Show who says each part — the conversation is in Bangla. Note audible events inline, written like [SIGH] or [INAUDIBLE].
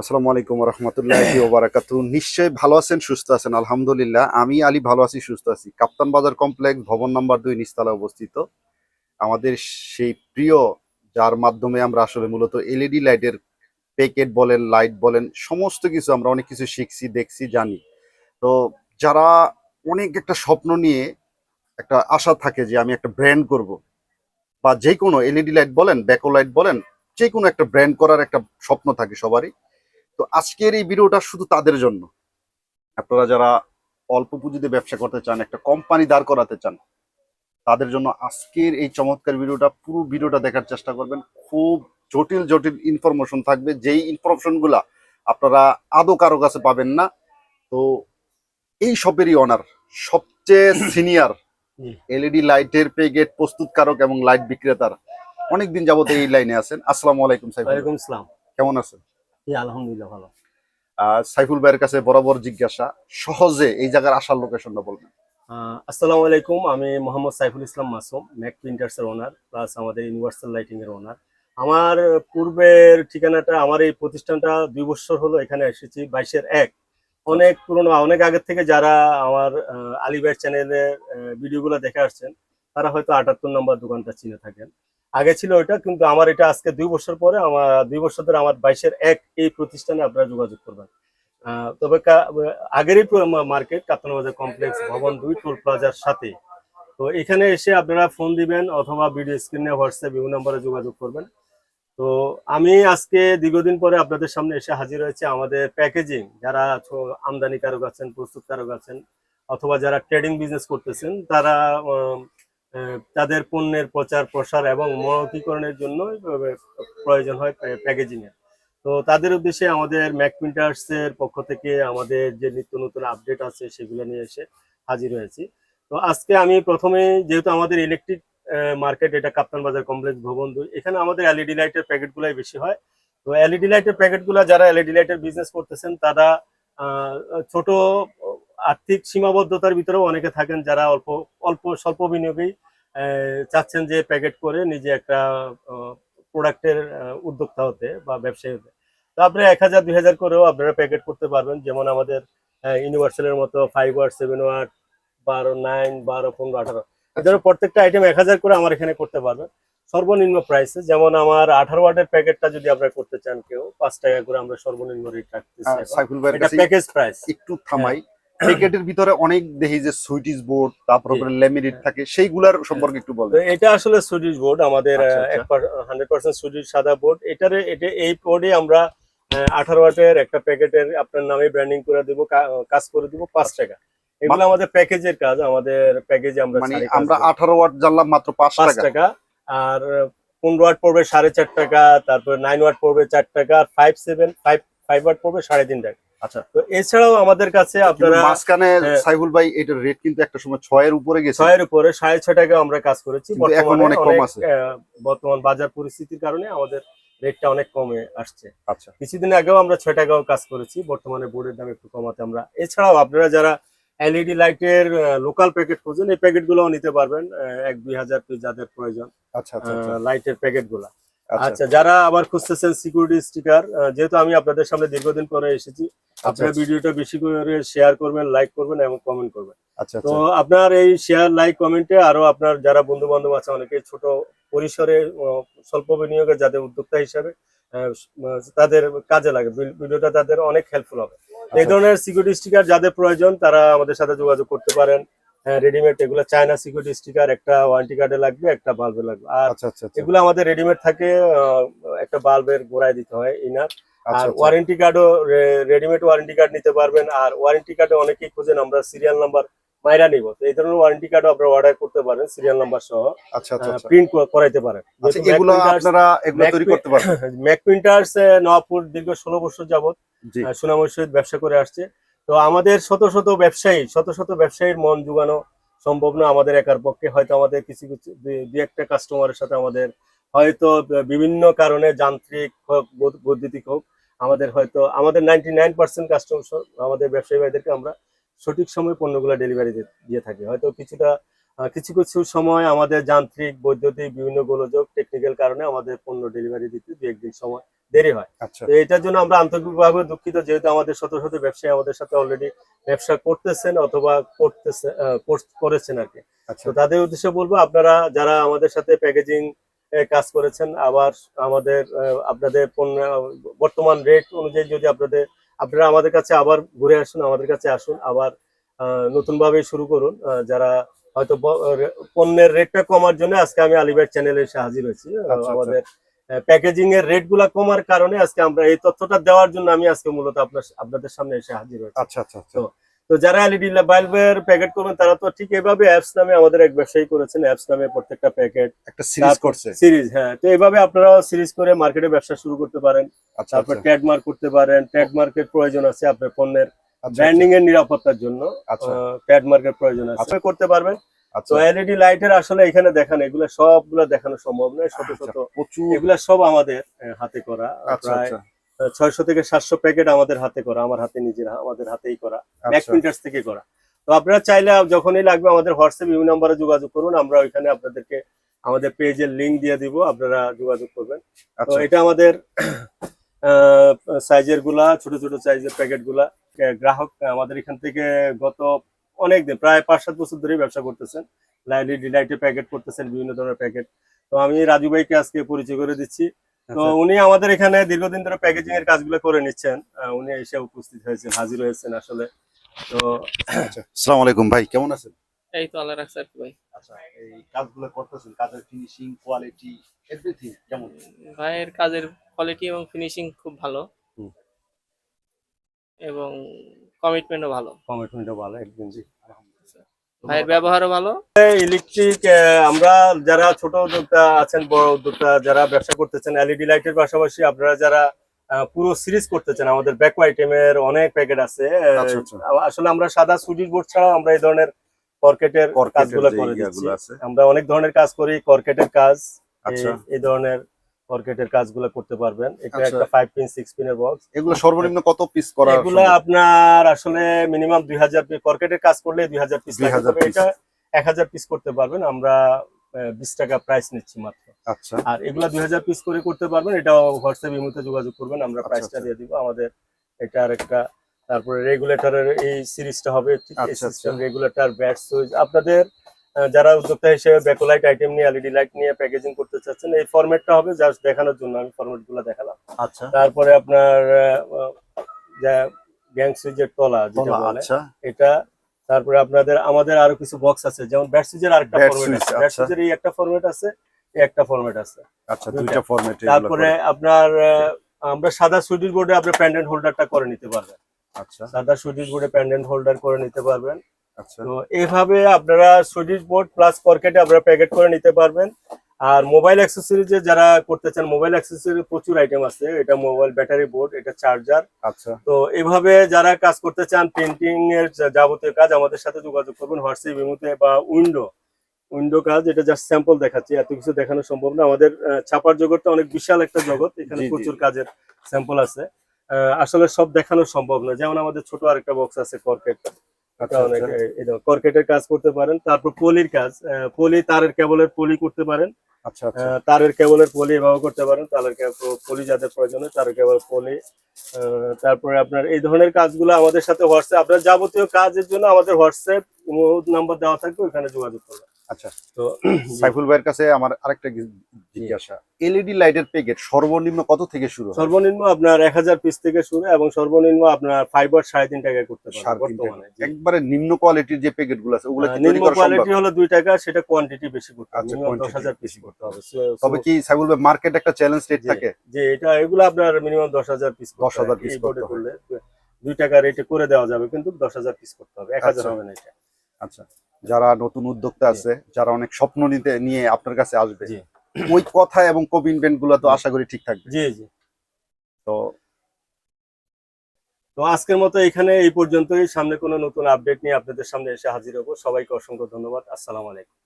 Speaker 1: আসসালামু আলাইকুম রহমতুল্লাহ ওবারাকাতু। নিশ্চয়ই ভালো আছেন, সুস্থ আছেন, আলহামদুলিল্লাহ। আমি আলী ভালো আছি, সুস্থ আছি। কাপ্তান বাজার কমপ্লেক্স, ভবন নাম্বার দুই নিচতলা অবস্থিত। আমাদের সেই প্রিয়, যার মাধ্যমে আমরা আসলে মূলত এলইডি লাইটের, প্যাকেট বলেন, লাইট বলেন, সমস্ত কিছু আমরা অনেক কিছু শিখছি, দেখছি, জানি। তো যারা অনেক একটা স্বপ্ন নিয়ে একটা আশা থাকে যে আমি একটা ব্র্যান্ড করব, বা যে কোনো এলইডি লাইট বলেন, ব্যাকো লাইট বলেন যে কোনো একটা ব্র্যান্ড করার একটা স্বপ্ন থাকে সবারই। তো আজকের এই ভিডিওটা শুধু তাদের জন্য। আপনারা যারা অল্প পুঁজিতে ব্যবসা করতে চান একটা কোম্পানি দাঁড় করাতে চান তাদের জন্য আজকের এই চমৎকার ভিডিওটা পুরো ভিডিওটা দেখার চেষ্টা করবেন। খুব জটিল জটিল ইনফরমেশন থাকবে। যেই ইনফরমেশনগুলা আপনারা আদৌ কারও কাছে পাবেন না তো এই সবেরই অনার সবচেয়ে সিনিয়র। এলইডি লাইটের পেগেট প্রস্তুতকারক এবং লাইট বিক্রেতার। অনেকদিন যাবত এই লাইনে আছেন। আসসালামু আলাইকুম ভাই।
Speaker 2: ওয়ালাইকুম আসসালাম।
Speaker 1: কেমন আছেন?
Speaker 2: আলহামদুলিল্লাহ ভালো।
Speaker 1: সাইফুল ভাইয়ের কাছে বরাবর জিজ্ঞাসা সহজে এই জায়গার আসার লোকেশনটা বলবেন।
Speaker 2: আসসালামু আলাইকুম আমি মোহাম্মদ সাইফুল ইসলাম মাসুম ম্যাক প্রিন্টার্স এর ওনার প্লাস আমাদের ইউনিভার্সাল লাইটিং এর ওনার আমার পূর্বের ঠিকানাটা আমার এই প্রতিষ্ঠানটা দুই বছর হলো এখানে এসেছি বাইশের এক। অনেক পুরনো অনেক আগের থেকে যারা আমার আহ, আলিবাইয়ের চ্যানেলে ভিডিওগুলো দেখে আসছেন তারা হয়তো আটাত্তর নম্বর দোকানটা চিনে থাকেন। আগে ছিল ওইটা, কিন্তু আমার এটা আজকে দুই বছর পরে আমার, দুই বছর ধরে আমার বাইশের এক এই প্রতিষ্ঠানে আপনারা যোগাযোগ করবেন। তবে আগেরই মার্কেট কাপ্তান বাজার কমপ্লেক্স, ভবন দুই, টোল প্লাজার সাথে। তো এখানে এসে আপনারা ফোন দিবেন অথবা ভিডিও স্ক্রিনে হোয়াটসঅ্যাপ বিভিন্ন নম্বরে যোগাযোগ করবেন। তো আমি আজকে দীর্ঘদিন পরে আপনাদের সামনে এসে হাজির হয়েছে। আমাদের প্যাকেজিং, যারা আমদানিকারক আছেন, প্রস্তুতকারক আছেন, অথবা যারা ট্রেডিং বিজনেস করতেছেন, তারা তাদের পণ্যের প্রচার, প্রসার এবং মৌখিকরণের জন্য প্রয়োজন হয় প্যাকেজিং এর। তো তাদের উদ্দেশ্যে আমাদের ম্যাক প্রিন্টার্স এর পক্ষ থেকে আমাদের যে নিত্য নতুন আপডেট আছে সেগুলো নিয়ে এসে হাজির হয়েছি। তো আজকে আমি প্রথমে যেহেতু আমাদের ইলেকট্রিক মার্কেট এটা কাপ্তান বাজার কমপ্লেক্স ভবন দুই, এখানে আমাদের এলইডি লাইটের প্যাকেটগুলাই বেশি হয়। তো এলইডি লাইটের প্যাকেটগুলো যারা এলইডি লাইটের বিজনেস করতেছেন, তারা ছোট আর্থিক সীমাবদ্ধতার ভিতরেও অনেকে থাকেন যারা অল্প অল্প স্বল্প বিনিয়োগেই চাচ্ছেন যে প্যাকেট করে নিজে একটা প্রোডাক্টের উদ্যোক্তা হতে বা ব্যবসায়ী হতে। তো আপনি এক হাজার দুই হাজার করেও আপনারা প্যাকেট করতে পারবেন। যেমন আমাদের ইউনিভার্সালের মতো ফাইভ ওয়াট সেভেন ওয়াট বারো নাইন বারো পনেরো আঠারো। এদের প্রত্যেকটা আইটেম এক হাজার করে আমার এখানে করতে পারবেন। সর্বনিম্ন প্রাইসে যেমন আমার আঠারো ওয়াটের প্যাকেটটা যদি আপনারা করতে চান কেউ পাঁচ টাকা করে আমরা সর্বনিম্ন রেট রাখতেছি
Speaker 1: ভাইয়ের
Speaker 2: এটা প্যাকেজ প্রাইস
Speaker 1: একটু থামাই। প্যাকেটের ভিতরে অনেক দেখি যে সুইটিস বোর্ড তারপর ল্যামিনেট থাকে সেইগুলার সম্পর্কে একটু বলবেন
Speaker 2: এটা আসলে সুইডিশ বোর্ড আমাদের
Speaker 1: আচ্ছা, আচ্ছা।
Speaker 2: হান্ড্রেড পার্সেন্ট সুইডিশ সাদা বোর্ড এটারে এটা এই বোর্ডে আমরা আঠারো ওয়াটের একটা প্যাকেটের আপনার নামে ব্র্যান্ডিং করে দিব কাজ করে দিব পাঁচ টাকা। এগুলো আমাদের প্যাকেজের কাজ আমাদের প্যাকেজে আমরা
Speaker 1: মানে আমরা। আঠারো ওয়াট জানলাম মাত্র পাঁচ টাকা।
Speaker 2: আর পনেরো ওয়াট পড়বে সাড়ে চার টাকা তারপর নাইন ওয়াট পড়বে চার টাকা আর five seven five five watt পড়বে সাড়ে তিন টাকা।
Speaker 1: আচ্ছা।
Speaker 2: তো এছাড়াও আমাদের কাছে আপনারা
Speaker 1: মাঝখানে
Speaker 2: হ্যাঁ।
Speaker 1: সাইফুল ভাই এটার রেট কিন্তু একটা সময় ছয়ের উপরে গেছে।
Speaker 2: ছয়ের উপরে সাড়ে ছয় টাকা আমরা কাজ করেছি।
Speaker 1: এখন অনেক কম আছে।
Speaker 2: আহ, বর্তমান বাজার পরিস্থিতির কারণে আমাদের রেটটা অনেক কমে আসছে।
Speaker 1: আচ্ছা।
Speaker 2: কিছুদিন আগেও আমরা ছয় টাকাও কাজ করেছি। বর্তমানে বোর্ডের দাম একটু কমাতে আমরা এছাড়াও আপনারা যারা এলইডি লাইটের লোকাল প্যাকেট খুঁজেন এই প্যাকেট গুলোও নিতে পারবেন এক দুই হাজার যাদের প্রয়োজন
Speaker 1: আচ্ছা আচ্ছা আচ্ছা,
Speaker 2: লাইটের প্যাকেটগুলা।
Speaker 1: আচ্ছা।
Speaker 2: আচ্ছা যারা আবার খুঁজতেছেন সিকিউরিটি স্টিকার যেহেতু আমি আপনাদের সামনে দীর্ঘদিন পরে এসেছি আপনারা
Speaker 1: আচ্ছা।
Speaker 2: ভিডিওটা বেশি করে শেয়ার করবেন লাইক করবেন এবং কমেন্ট করবেন।
Speaker 1: আচ্ছা
Speaker 2: তো
Speaker 1: আচ্ছা।
Speaker 2: আপনার এই শেয়ার লাইক কমেন্টে আরও আপনার যারা বন্ধু বান্ধব আছে অনেকে ছোট পরিসরে স্বল্প বিনিয়োগে যাদের উদ্যোক্তা হিসাবে তাদের কাজে লাগে ভিডিওটা তাদের অনেক হেল্পফুল হবে। এই
Speaker 1: আচ্ছা।
Speaker 2: ধরনের সিকিউরিটি স্টিকার যাদের প্রয়োজন তারা আমাদের সাথে যোগাযোগ করতে পারেন। রেডিমেড এগুলো চায়না সিকিউরিটি স্টিকার একটা ওয়ারেন্টি কার্ডে লাগবে একটা বাল্বে লাগবে। আর
Speaker 1: আচ্ছা আচ্ছা আচ্ছা।
Speaker 2: এগুলো আমাদের রেডিমেড থাকে একটা বাল্বের গোড়ায় দিতে হয় ইনার আর ওয়ারেন্টি কার্ডও রেডিমেড ওয়ারেন্টি কার্ড নিতে পারবেন। আর ওয়ারেন্টি কার্ডে অনেকেই খোঁজেন আমরা সিরিয়াল নাম্বার মাইরা নিব। তো এই ধরনের ওয়ারেন্টি কার্ডও আপনারা অর্ডার করতে পারেন সিরিয়াল নাম্বার সহ।
Speaker 1: আচ্ছা
Speaker 2: প্রিন্ট করাইতে পারেন।
Speaker 1: এগুলো আপনারা এগুলো তৈরি করতে পারবেন।
Speaker 2: ম্যাক প্রিন্টার্স নওয়াপুর দীর্ঘ ষোলো বছর যাবত সুনামের ব্যবসা করে আসছে। তো আমাদের শত শত ব্যবসায়ী, শত শত ব্যবসায়ীর মন জুগানো সম্ভব না আমাদের একার পক্ষে। হয়তো আমাদের কিছু কিছু, দু একটা কাস্টমারের সাথে আমাদের হয়তো বিভিন্ন কারণে যান্ত্রিক হোক বৈদ্যুতিক হোক, আমাদের হয়তো, আমাদের নাইনটি নাইন পার্সেন্ট কাস্টমার আমাদের ব্যবসায়ী ভাইদেরকে আমরা সঠিক সময় পণ্যগুলো ডেলিভারি দিয়ে থাকি। হয়তো কিছুটা কিছু কিছু সময় আমাদের যান্ত্রিক বৈদ্যুতিক বিভিন্ন গোলযোগ টেকনিক্যাল কারণে আমাদের পণ্য ডেলিভারি দিতে দু একদিন সময় দেরি হয়।
Speaker 1: আচ্ছা।
Speaker 2: তো এটার জন্য আমরা আন্তরিকভাবে দুঃখিত যেহেতু আমাদের শত শত ব্যবসায়ী আমাদের সাথে অলরেডি ব্যবসা করতেছেন অথবা করতেছে করেছেন আর কি।
Speaker 1: আচ্ছা।
Speaker 2: তো তাদের উদ্দেশ্যে বলব আপনারা যারা আমাদের সাথে প্যাকেজিং কাজ করেছেন আবার আমাদের আপনাদের পণ্য বর্তমান রেট অনুযায়ী যদি আপনাদের আপনারা আমাদের কাছে আবার ঘুরে আসুন আমাদের কাছে আসুন আবার নতুন ভাবে শুরু করুন যারা হয়তো পণ্যের রেটটা কমার জন্য আজকে আমি আলিবাইট চ্যানেলে এসে হাজির হয়েছি।
Speaker 1: আচ্ছা।
Speaker 2: আমাদের প্যাকেজিং এর রেটগুলা কমার কারণে আজকে আমরা এই তথ্যটা দেওয়ার জন্য আমি আজকে মূলত আপনার আপনাদের সামনে এসে হাজির হয়েছি।
Speaker 1: আচ্ছা আচ্ছা আচ্ছা।
Speaker 2: তো তো যারা এলইডি বাল্বের প্যাকেট করবেন তারা তো ঠিক এভাবে অ্যাপস নামে আমাদের এক ব্যবসায়ী করেছেন অ্যাপস নামে প্রত্যেকটা প্যাকেট
Speaker 1: একটা সিরিজ করছে।
Speaker 2: সিরিজ হ্যাঁ। তো এইভাবে আপনারা সিরিজ করে মার্কেটে ব্যবসা শুরু করতে পারেন।
Speaker 1: আচ্ছা
Speaker 2: তারপর
Speaker 1: আচ্ছা
Speaker 2: মার্ক করতে পারেন ট্রেডমার্কের প্রয়োজন আছে আপনার পণ্যের।
Speaker 1: আচ্ছা,
Speaker 2: ব্র্যান্ডিং এর নিরাপত্তার জন্য
Speaker 1: আচ্ছা।
Speaker 2: ট্রেডমার্কের প্রয়োজন আছে।
Speaker 1: আচ্ছা।
Speaker 2: করতে পারবেন।
Speaker 1: আচ্ছা।
Speaker 2: তো এলইডি লাইটের আসলে এখানে দেখানো এগুলো সবগুলো দেখানো সম্ভব নয় শত শত
Speaker 1: আচ্ছা,
Speaker 2: এগুলা সব আমাদের হাতে করা
Speaker 1: আচ্ছা
Speaker 2: প্রায়
Speaker 1: আচ্ছা।
Speaker 2: ছয়শো থেকে সাতশো প্যাকেট আমাদের হাতে করা আমার হাতে নিজের আমাদের হাতেই করা ম্যাক
Speaker 1: আচ্ছা।
Speaker 2: প্রিন্টার্স থেকে করা। তো আপনারা চাইলে যখনই লাগবে আমাদের হোয়াটসঅ্যাপ বিভিন্ন নাম্বারে যোগাযোগ করুন আমরা ওইখানে আপনাদেরকে আমাদের পেজের লিঙ্ক দিয়ে দিব আপনারা যোগাযোগ করবেন। তো
Speaker 1: আচ্ছা।
Speaker 2: এটা আমাদের সাইজেরগুলা ছোট ছোট সাইজের প্যাকেটগুলা গ্রাহক আমাদের এখান থেকে গত অনেক দিন প্রায় পাঁচ সাত বছর ধরেই ব্যবসা করতেছেন। লাইলি ডিলাইটের প্যাকেট করতেছেন বিভিন্ন ধরনের প্যাকেট তো আমি রাজু ভাইকে আজকে পরিচয় করে দিচ্ছি। তো
Speaker 1: আচ্ছা।
Speaker 2: উনি আমাদের এখানে দীর্ঘদিন ধরে প্যাকেজিং এর কাজগুলো করে নিচ্ছেন। আহ, উনি এসে উপস্থিত হয়েছেন হাজির হয়েছেন আসলে। তো
Speaker 1: আচ্ছা আসসালামু আলাইকুম ভাই কেমন আছেন?
Speaker 3: এই তো আল্লাহ রাখছে আর কি ভাই।
Speaker 1: আচ্ছা এই কাজগুলো করতেছেন কাজের ফিনিশিং কোয়ালিটি এভরিথিং কেমন?
Speaker 3: ভাইয়ের কাজের কোয়ালিটি এবং ফিনিশিং খুব ভালো।
Speaker 1: হুম।
Speaker 3: এবং কমিটমেন্টও ভালো।
Speaker 2: কমিটমেন্টও ভালো একদম জি।
Speaker 3: ভাইয়ের ব্যবহারও ভালো।
Speaker 2: ইলেকট্রিক আমরা যারা ছোট উদ্যোক্তা আছেন বড় উদ্যোক্তা যারা ব্যবসা করতেছেন এলইডি লাইটের পাশাপাশি আপনারা যারা পুরো সিরিজ করতেছেন আমাদের ব্যাক আইটেমের অনেক প্যাকেট আছে।
Speaker 1: আচ্ছা, আচ্ছা।
Speaker 2: আসলে আমরা সাদা সুইচ বোর্ড ছাড়াও আমরা এই ধরনের কর্কেটের কাজগুলো করে দিচ্ছি। আমরা অনেক ধরনের কাজ করি কর্কেটের কাজ
Speaker 1: আচ্ছা।
Speaker 2: এই- ধরনের কর্কেটের কাজগুলো করতে পারবেন। এটা
Speaker 1: আচ্ছা।
Speaker 2: একটা ফাইভ পিন সিক্স পিনের বক্স
Speaker 1: এগুলো সর্বনিম্ন কত পিস করা
Speaker 2: এগুলো আপনার আসলে মিনিমাম দুই হাজার কর্কেটের কাজ করলে দুই হাজার পিস
Speaker 1: 2000 piece।
Speaker 2: এটা এক হাজার পিস করতে পারবেন। আমরা বিশ টাকা প্রাইস নিচ্ছি মাত্র।
Speaker 1: আচ্ছা।
Speaker 2: আর এগুলা দুই হাজার পিস করে করতে পারবেন। এটা হোয়াটসঅ্যাপ ইমুতে যোগাযোগ করবেন। আমরা প্রাইসটা
Speaker 1: আচ্ছা।
Speaker 2: দিয়ে দিব। আমাদের এটার একটা তারপরে রেগুলেটরের এই সিরিজটা হবে। রেগুলেটর ব্যাট সুইচ আপনাদের যারা উদ্যোক্তা হিসেবে ব্যাকলাইট আইটেম নিয়ে এলইডি লাইট নিয়ে প্যাকেজিং করতে চাচ্ছেন এই ফরম্যাটটা হবে জাস্ট দেখানোর জন্য। আমি ফরম্যাটগুলো দেখালাম।
Speaker 1: আচ্ছা।
Speaker 2: তারপরে আপনার গ্যাং সুইচের তলা যেটা বলে
Speaker 1: আচ্ছা।
Speaker 2: এটা তারপরে আপনাদের আমাদের আরও কিছু বক্স আছে। যেমন ব্যাট সুইচের আরেকটা ফরম্যাট আছে। ব্যাট
Speaker 1: আচ্ছা।
Speaker 2: সুইচের এই একটা ফরম্যাট আছে এই একটা ফরম্যাট আছে।
Speaker 1: আচ্ছা
Speaker 2: দুইটা।
Speaker 1: ফরম্যাট
Speaker 2: তারপরে আপনার আমরা সাদা সুইচ বোর্ডে আপনি প্যান্ডেন্ট হোল্ডারটা করে নিতে পারবেন।
Speaker 1: আচ্ছা।
Speaker 2: সাদা সুইচ বোর্ডে প্যান্ডেন্ট হোল্ডার করে নিতে পারবেন।
Speaker 1: আচ্ছা।
Speaker 2: তো এইভাবে আপনারা সুইচ বোর্ড প্লাস পকেটে আপনারা প্যাকেট করে নিতে পারবেন। আর মোবাইল অ্যাক্সেসরিজে যারা করতে চান মোবাইল অ্যাক্সেসরি প্রচুর আইটেম আছে। এটা মোবাইল ব্যাটারি বোর্ড এটা চার্জার
Speaker 1: আচ্ছা।
Speaker 2: তো এভাবে যারা কাজ করতে চান পেন্টিং এর যাবতীয় কাজ আমাদের সাথে যোগাযোগ করবেন হোয়াটসঅ্যাপ ইমুতে বা উইন্ডো। উইন্ডো কাজ এটা জাস্ট স্যাম্পল দেখাচ্ছি। এত কিছু দেখানো সম্ভব না। আমাদের ছাপার জগৎটা অনেক বিশাল একটা জগৎ। এখানে। প্রচুর কাজের স্যাম্পল আছে। আসলে সব দেখানো সম্ভব না। যেমন আমাদের ছোট আরেকটা বক্স আছে কর্কেট
Speaker 1: আচ্ছা,
Speaker 2: অনেক
Speaker 1: আচ্ছা।
Speaker 2: কর্কেটের কাজ করতে পারেন। তারপর পলির কাজ পলি তারের কেবলের পলি করতে পারেন।
Speaker 1: আচ্ছা আচ্ছা।
Speaker 2: তারের কেবলের পলি এভাবে করতে পারেন। তারের পলি যাদের প্রয়োজন হয় তারের কেবল পলি তারপরে আপনার এই ধরনের কাজগুলো আমাদের সাথে হোয়াটসঅ্যাপ আপনার যাবতীয় কাজের জন্য আমাদের হোয়াটসঅ্যাপ নাম্বার দেওয়া থাকবে ওখানে যোগাযোগ করবেন।
Speaker 1: আচ্ছা।
Speaker 2: তো [CLEARS THROAT]
Speaker 1: সাইফুল ভাইয়ের কাছে আমার আরেকটা জিজ্ঞাসা। এলইডি লাইটের প্যাকেট সর্বনিম্ন কত থেকে শুরু
Speaker 2: সর্বনিম্ন আপনার এক হাজার পিস থেকে শুরু এবং সর্বনিম্ন আপনার ফাইবার সাড়ে তিন টাকায় করতে পারবেন
Speaker 1: টাকা। একবারে নিম্ন কোয়ালিটির যে প্যাকেটগুলো আছে ওগুলো তৈরি
Speaker 2: নিম্ন কোয়ালিটি হলো দুই টাকা সেটা কোয়ান্টিটি বেশি করতে হবে
Speaker 1: আচ্ছা,
Speaker 2: দশ হাজার পিস করতে হবে।
Speaker 1: তবে কি সাইফুল ভাই মার্কেট একটা চ্যালেঞ্জ রেট থাকে?
Speaker 2: যে এটা এগুলো আপনার মিনিমাম দশ হাজার পিস
Speaker 1: 10,000 piece
Speaker 2: এই বোর্ডে
Speaker 1: করতে।
Speaker 2: করলে দুই টাকা রেটে করে দেওয়া যাবে কিন্তু দশ হাজার পিস করতে হবে এক হাজার
Speaker 1: আচ্ছা।
Speaker 2: হবে না এটা।
Speaker 1: আচ্ছা। যারা নতুন উদ্যোক্তা আছে যারা অনেক স্বপ্ন নিতে নিয়ে আপনার কাছে আসবে ওই কথা এবং কমিটমেন্টগুলো তো আশা করি ঠিক থাকবে।
Speaker 2: জি জি।
Speaker 1: তো
Speaker 2: তো আজকের মতো এখানে এই পর্যন্তই। সামনে কোনো নতুন আপডেট নিয়ে আপনাদের সামনে এসে হাজির হব। সবাইকে অসংখ্য ধন্যবাদ। আসসালামু আলাইকুম।